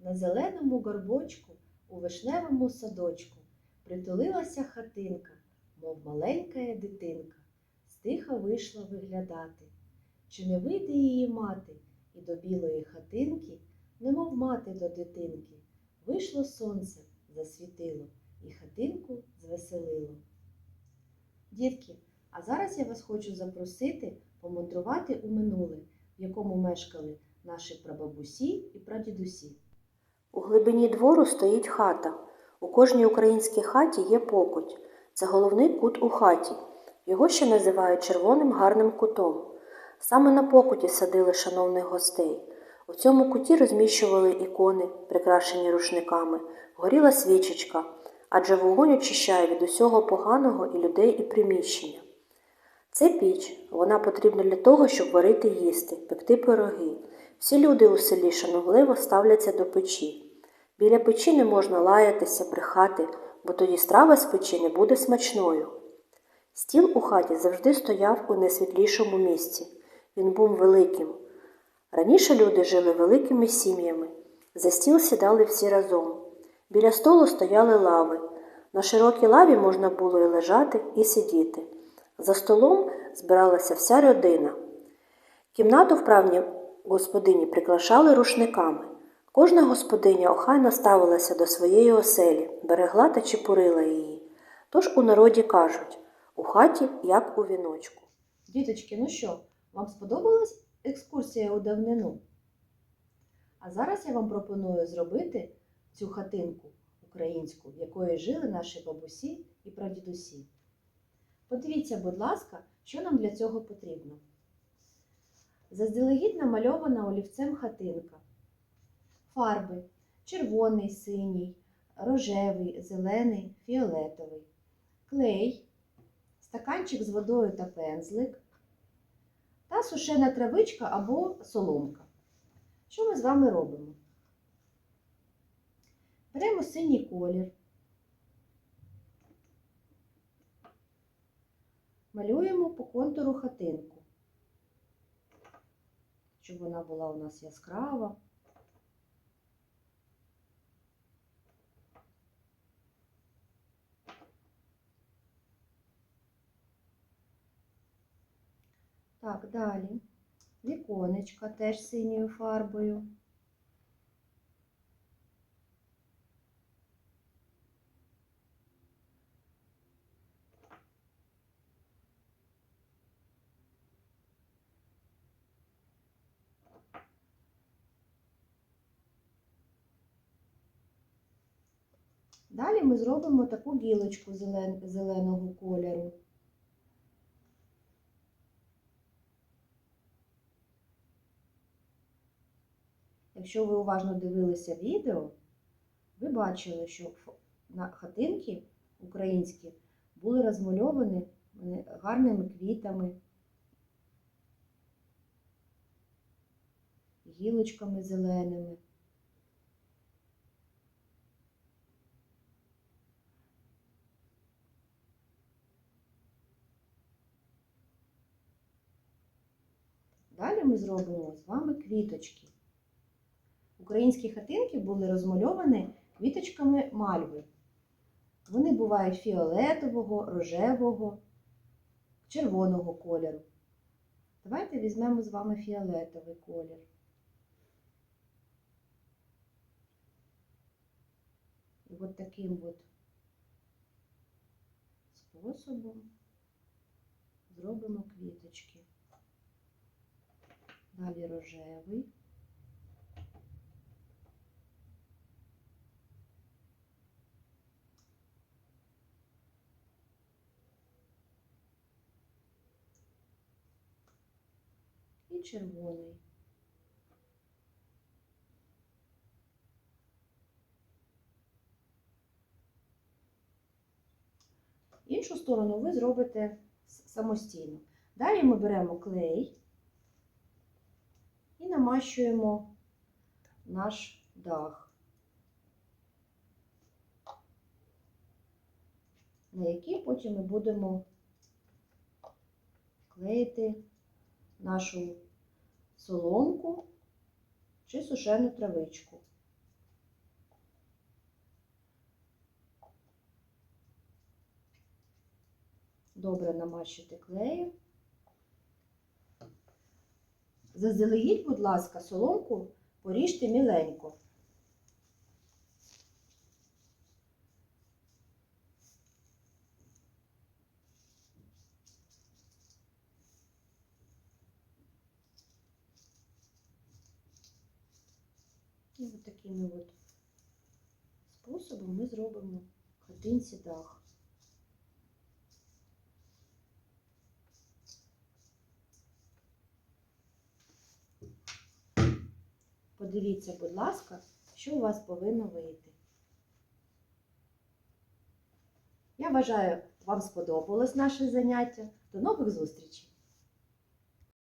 На зеленому горбочку у вишневому садочку притулилася хатинка, мов маленька дитинка, стиха вийшла виглядати. Чи не вийде її мати, і до білої хатинки, немов мати до дитинки, вийшло сонце, засвітило, і хатинку звеселило. Дітки, а зараз я вас хочу запросити помудрувати у минуле, в якому мешкали наші прабабусі і прадідусі. У глибині двору стоїть хата. У кожній українській хаті є покуть. Це головний кут у хаті. Його ще називають червоним гарним кутом. Саме на покуті садили шановних гостей. У цьому куті розміщували ікони, прикрашені рушниками, горіла свічечка, адже вогонь очищає від усього поганого і людей, і приміщення. Це піч, вона потрібна для того, щоб варити їсти, пекти пироги. Всі люди у селі шановливо ставляться до печі. Біля печі не можна лаятися, брехати, бо тоді страва з печі не буде смачною. Стіл у хаті завжди стояв у найсвітлішому місці. Він був великим. Раніше люди жили великими сім'ями. За стіл сідали всі разом. Біля столу стояли лави. На широкій лаві можна було і лежати, і сидіти. За столом збиралася вся родина. Кімнату вправні господині прикрашали рушниками. Кожна господиня охайно ставилася до своєї оселі, берегла та чепурила її. Тож у народі кажуть у хаті, як у віночку. Діточки, ну що, вам сподобалась екскурсія у давнину? А зараз я вам пропоную зробити цю хатинку українську, в якої жили наші бабусі і прадідусі. Подивіться, будь ласка, що нам для цього потрібно. Заздалегідь намальована олівцем хатинка. Фарби червоний, синій, рожевий, зелений, фіолетовий, клей, стаканчик з водою та пензлик та сушена травичка або соломка. Що ми з вами робимо? Беремо синій колір, малюємо по контуру хатинку, щоб вона була у нас яскрава. Так, далі. Віконечка теж синьою фарбою. Далі ми зробимо таку гілочку зелен- зеленого кольору. Якщо ви уважно дивилися відео, ви бачили, що на хатинки українські були розмальовані гарними квітами, гілочками зеленими. Далі ми зробимо з вами квіточки. Українські хатинки були розмальовані квіточками мальви. Вони бувають фіолетового, рожевого, червоного кольору. Давайте візьмемо з вами фіолетовий колір. І от таким от способом зробимо квіточки. Далі рожевий. і червоний. Іншу сторону ви зробите самостійно. Далі ми беремо клей намащуємо наш дах, на який потім ми будемо клеїти нашу солонку чи сушену травичку. Добре намащити клеєм. Заздалегідь, будь ласка, соломку поріжте міленько. І от такими от способом ми зробимо хатинці дах. Подивіться, будь ласка, що у вас повинно вийти. Я вважаю, вам сподобалось наше заняття. До нових зустрічей!